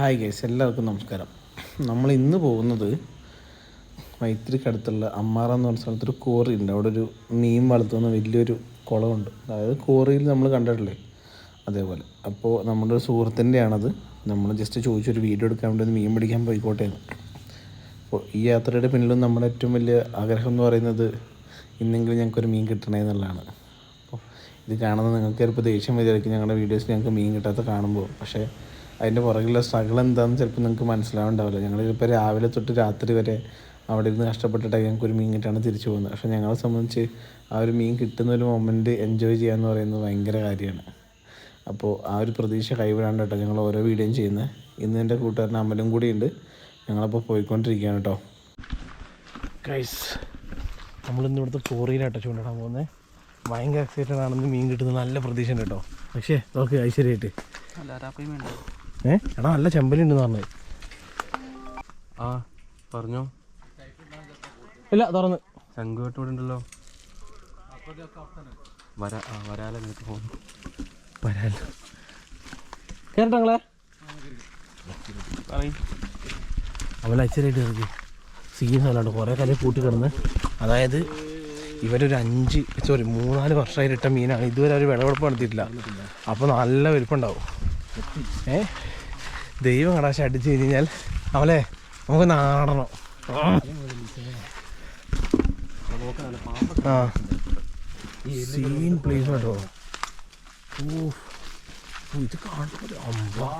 Hi guys എല്ലാവർക്കും നമസ്കാരം. നമ്മൾ ഇന്ന് പോകുന്നത് മൈത്രിക്കടുത്തുള്ള അമ്മാറ എന്ന് പറഞ്ഞ സ്ഥലത്തൊരു കോറി ഉണ്ട്. അവിടെ ഒരു മീൻ വളർത്തുന്ന വലിയൊരു കുളമുണ്ട്. അതായത് കോറിയിൽ നമ്മൾ കണ്ടിട്ടില്ലേ? അതേപോലെ. അപ്പോൾ നമ്മുടെ ഒരു സുഹൃത്തിന്റെയാണത്. നമ്മൾ ജസ്റ്റ് ചോദിച്ചൊരു വീഡിയോ എടുക്കാൻ വേണ്ടി മീൻ പിടിക്കാൻ പോയിക്കോട്ടെ എന്ന്. അപ്പോൾ ഈ യാത്രയുടെ പിന്നിലും നമ്മുടെ ഏറ്റവും വലിയ ആഗ്രഹം എന്ന് പറയുന്നത് ഇന്നെങ്കിലും ഞങ്ങൾക്കൊരു മീൻ കിട്ടണേ എന്നുള്ളതാണ്. അപ്പോൾ ഇത് കാണുന്നത് നിങ്ങൾക്ക് ചിലപ്പോൾ ദേഷ്യം വിചാരിക്കും ഞങ്ങളുടെ വീഡിയോസ് ഞങ്ങൾക്ക് മീൻ കിട്ടാത്ത കാണുമ്പോൾ. പക്ഷേ അതിന്റെ പുറകിലുള്ള സ്ട്രഗിൾ എന്താണെന്ന് ചിലപ്പോൾ നിങ്ങൾക്ക് മനസ്സിലാവുണ്ടാവില്ല ഞങ്ങൾ ഇപ്പോൾ രാവിലെ തൊട്ട് രാത്രി വരെ അവിടെ ഇരുന്ന് കഷ്ടപ്പെട്ടിട്ട് ഞങ്ങൾക്ക് ഒരു മീൻ കിട്ടാണ് തിരിച്ചു പോകുന്നത്. പക്ഷേ ഞങ്ങളെ സംബന്ധിച്ച് ആ ഒരു മീൻ കിട്ടുന്ന ഒരു മൊമെന്റ് എൻജോയ് ചെയ്യുക എന്ന് പറയുന്നത് ഭയങ്കര കാര്യമാണ്. അപ്പോൾ ആ ഒരു പ്രതീക്ഷ കൈവിടാണ്ട് കേട്ടോ ഞങ്ങൾ ഓരോ വീഡിയോയും ചെയ്യുന്നത്. ഇന്ന് എന്റെ കൂട്ടുകാരൻ അമലും കൂടി ഉണ്ട്. ഞങ്ങളപ്പോൾ പോയിക്കൊണ്ടിരിക്കുകയാണ് കേട്ടോ. കൈസ് നമ്മളിന്ന് ഇവിടുത്തെ കോറിയിലാട്ടോ ചൂണ്ടിടാൻ പോകുന്നത്. ഭയങ്കര എക്സൈറ്റഡ് ആണെന്ന് മീൻ കിട്ടുന്നത് നല്ല പ്രതീക്ഷ ഉണ്ട് കേട്ടോ. പക്ഷേ ഓക്കെ ഐശ്വര്യമായിട്ട്. ഏ? എടാ നല്ല ചെമ്പലുണ്ടെന്ന് പറഞ്ഞത്. ആ പറഞ്ഞോ. ഇല്ല തുറന്ന്. ശംഖുവെട്ട് ഇവിടെ ഉണ്ടല്ലോ വരാ ആ വരാല നിനക്ക് പോകുന്നു വരാൻ കേരട്ടങ്ങളെ പറയും. അവൻ ഐശ്വര്യമായിട്ട് ഇറക്കി സീൻ അല്ലാണ്ട് കുറേ കാലം കൂട്ടി കിടന്ന്. അതായത് ഇവരൊരു അഞ്ച് സോറി മൂന്നാൽ വർഷമായിട്ട് ഇട്ട മീനാണ്. ഇതുവരെ അവർ വിളവെടുപ്പ് നടത്തിയിട്ടില്ല. അപ്പോൾ നല്ല വലിപ്പമുണ്ടാവും ഏ? ദൈവം കടാശം അടിച്ചു കഴിഞ്ഞാൽ അവലെ നമുക്ക് നാടണം. ആ. സീൻ പ്ലേസ് കേട്ടോ. ഇത് കാണുമ്പോൾ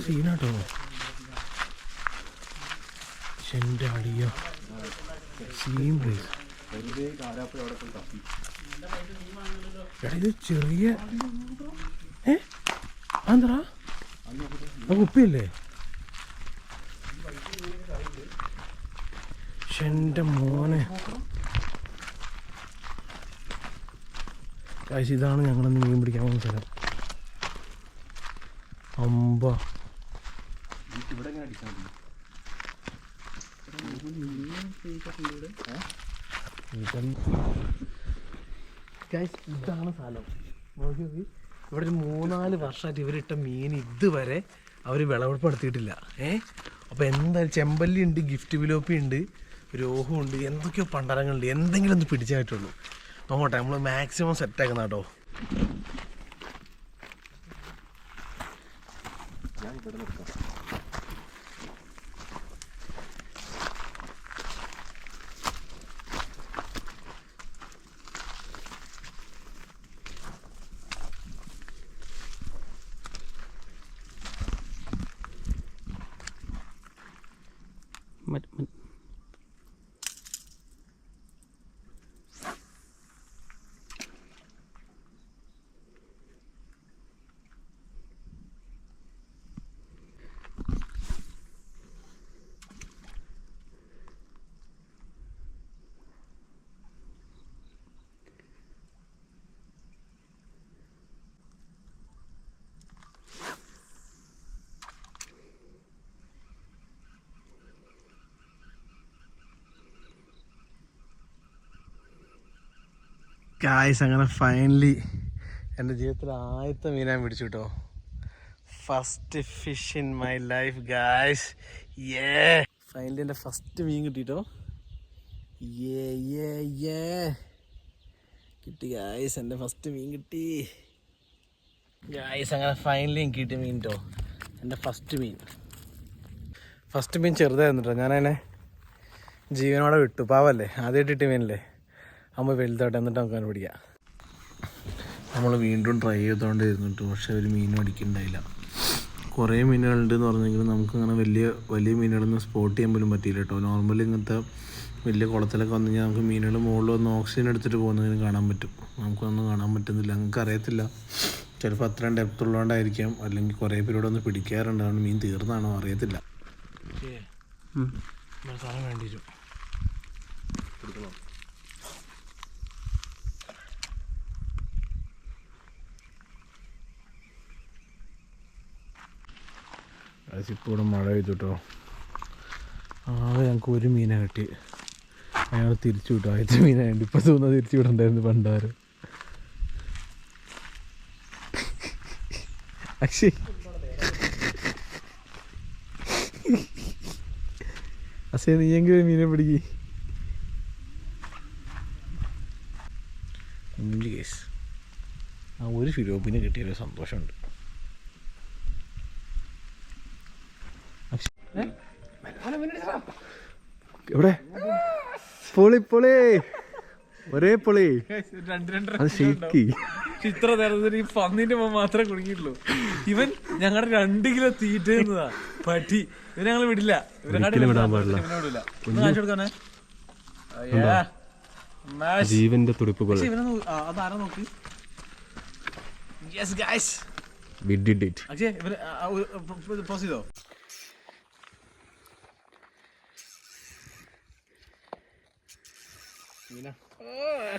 സീനാട്ടോ എന്റെ അടിയ. സീൻ പ്ലേസ് ഇത് ചെറിയ ആന്ധ്രാ ആ കുപ്പിയല്ലേ എന്റെ മോനെ കാശ് ഇതാണ് ഞങ്ങളിന്ന് മീൻ പിടിക്കാൻ പോകുന്ന സ്ഥലം. അമ്പ. ഇതാണ് സ്ഥലം. നോക്കി നോക്കി ഇവിടെ ഒരു മൂന്നാൽ വർഷമായിട്ട് ഇവരിട്ട മീൻ ഇതുവരെ അവർ വിളവെടുപ്പ് നടത്തിയിട്ടില്ല ഏ? അപ്പോൾ എന്താ ചെമ്പല്ലി ഉണ്ട് ഗിഫ്റ്റ് വിലോപ്പി ഉണ്ട് രോഹു ഉണ്ട് എന്തൊക്കെയോ പണ്ടരങ്ങളുണ്ട് എന്തെങ്കിലും ഒന്ന് പിടിച്ചേ പറ്റുള്ളൂ. നോക്കട്ടെ നമ്മൾ മാക്സിമം സെറ്റാക്കുന്ന കേട്ടോ. มันมัน ഗായ്സ് അങ്ങനെ ഫൈനലി എന്റെ ജീവിതത്തിൽ ആദ്യത്തെ മീനാൻ പിടിച്ചു കേട്ടോ first fish in my life guys ഏ ഫൈനലി എന്റെ ഫസ്റ്റ് മീൻ കിട്ടിട്ടോ ഏ ഏ ഏ കിട്ടി ഗായ്സ് എന്റെ ഫസ്റ്റ് മീൻ കിട്ടി. ഗായ്സ് അങ്ങനെ ഫൈനലി എനിക്ക് കിട്ടിയ മീൻ കേട്ടോ എന്റെ ഫസ്റ്റ് മീൻ. ഫസ്റ്റ് മീൻ ചെറുതായിരുന്നു കേട്ടോ ഞാനതിനെ ജീവനോടെ വിട്ടു. പാവല്ലേ? ആദ്യമായിട്ട് കിട്ടിയ മീനല്ലേ? അമ്മ വലുതായിട്ട് എന്നിട്ട് നമുക്ക് പിടിക്കാം. നമ്മൾ വീണ്ടും ട്രൈ ചെയ്തുകൊണ്ട് ഇരുന്നിട്ട് പക്ഷെ ഒരു മീനും അടിക്കുന്നുണ്ടായില്ല കുറേ മീനുകളുണ്ട് എന്ന് പറഞ്ഞെങ്കിലും നമുക്ക് അങ്ങനെ വലിയ വലിയ മീനുകളൊന്നും സ്പോട്ട് ചെയ്യാൻ പോലും പറ്റിയില്ല കേട്ടോ. നോർമലി ഇങ്ങനത്തെ വലിയ കുളത്തിലൊക്കെ വന്നു കഴിഞ്ഞാൽ നമുക്ക് മീനുകൾ മുകളിൽ വന്ന് ഓക്സിജൻ എടുത്തിട്ട് പോകുന്നതിന് കാണാൻ പറ്റും. നമുക്കൊന്നും കാണാൻ പറ്റുന്നില്ല. നമുക്ക് അറിയത്തില്ല. ചിലപ്പോൾ അത്രയും ഡെപ്ത് ഉള്ളതുകൊണ്ടായിരിക്കാം. അല്ലെങ്കിൽ കുറേ പേരോട് ഒന്ന് പിടിക്കാറുണ്ട്. അതുകൊണ്ട് മീൻ തീർന്നാണോ അറിയത്തില്ല. സാധനം വേണ്ടി വരും. ഗൈസ് ഇപ്പോൾ മഴ പെയ്തു കേട്ടോ ആകെ ഞങ്ങൾക്ക് ഒരു മീനെ കിട്ടി. അയാൾ തിരിച്ചു വിട്ടു ആദ്യത്തെ മീനായിട്ട് ഇപ്പോൾ തോന്നുന്ന തിരിച്ചു വിടണ്ടായിരുന്നു പണ്ടാറ് അക്ഷി. അസേ നീയെങ്കിലും മീനെ പിടിക്കി. ആ ഒരു ഫിലോപ്പിനെ കിട്ടിയൊരു സന്തോഷമുണ്ട്. എവിടെ? പൊളി പൊളി. ഒരേ പൊളി. അത് ഷെയ്ക്കി ഇത്ര നേരത്തിന് ഈ പന്നിന്റെ മുമ്പ് മാത്രമേ കുടുങ്ങിയിട്ടുള്ളൂ. ഇവൻ ഞങ്ങളുടെ രണ്ട് കിലോ തീറ്റ പട്ടി. ഇവനെ ഞങ്ങൾ വിടില്ല. ജീവന്റെ തുടിപ്പുകൾ. അതാരാ നോക്ക്? Yes guys we did it Akshay ഇവന് പോസ് ചെയ്തോ ഓ,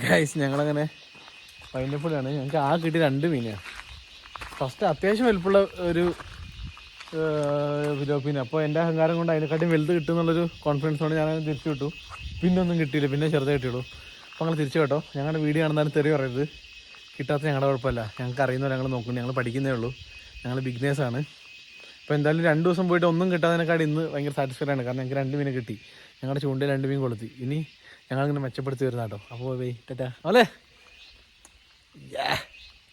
ഗൈസ് ഞങ്ങളങ്ങനെ പൈനപ്പിളാണ് ഞങ്ങൾക്ക് ആ കിട്ടി രണ്ട് മീനാണ് ഫസ്റ്റ് അത്യാവശ്യം വലുപ്പുള്ള ഒരു ഫിലോപ്പീൻ അപ്പോൾ എന്റെ അഹങ്കാരം കൊണ്ട് അതിനെക്കാട്ടും വലുത് കിട്ടും എന്നുള്ളൊരു കോൺഫിഡൻസ് കൊണ്ട് ഞാൻ തിരിച്ചു വിട്ടു. പിന്നെ ഒന്നും കിട്ടിയില്ല. പിന്നെ ചെറുതേ കിട്ടിയുള്ളൂ. അപ്പോൾ ഞങ്ങൾ തിരിച്ചു കേട്ടോ. ഞങ്ങളുടെ വീഡിയോ കാണുന്നാലും തെറി പറയരുത്. കിട്ടാത്ത ഞങ്ങളുടെ കുഴപ്പമില്ല. ഞങ്ങൾക്ക് അറിയുന്നവരെ ഞങ്ങൾ നോക്കുന്നു ഞങ്ങൾ പഠിക്കുന്നേ ഉള്ളൂ. ഞങ്ങൾ ബിഗ്നേഴ്സാണ് അപ്പോൾ എന്തായാലും രണ്ട് ദിവസം പോയിട്ട് ഒന്നും കിട്ടാതിനെക്കാട് ഇന്ന് ഭയങ്കര സാറ്റിസ്ഫൈഡ് ആണ്. കാരണം ഞങ്ങൾക്ക് രണ്ട് മീനെ കിട്ടി. ഞങ്ങളുടെ ചൂണ്ടയിൽ രണ്ട് മീൻ കൊളുത്തി. ഇനി ഞങ്ങളിങ്ങനെ മെച്ചപ്പെടുത്തി വരുന്നാട്ടോ അപ്പോൾ ബൈ ടാറ്റാ. അല്ലേ?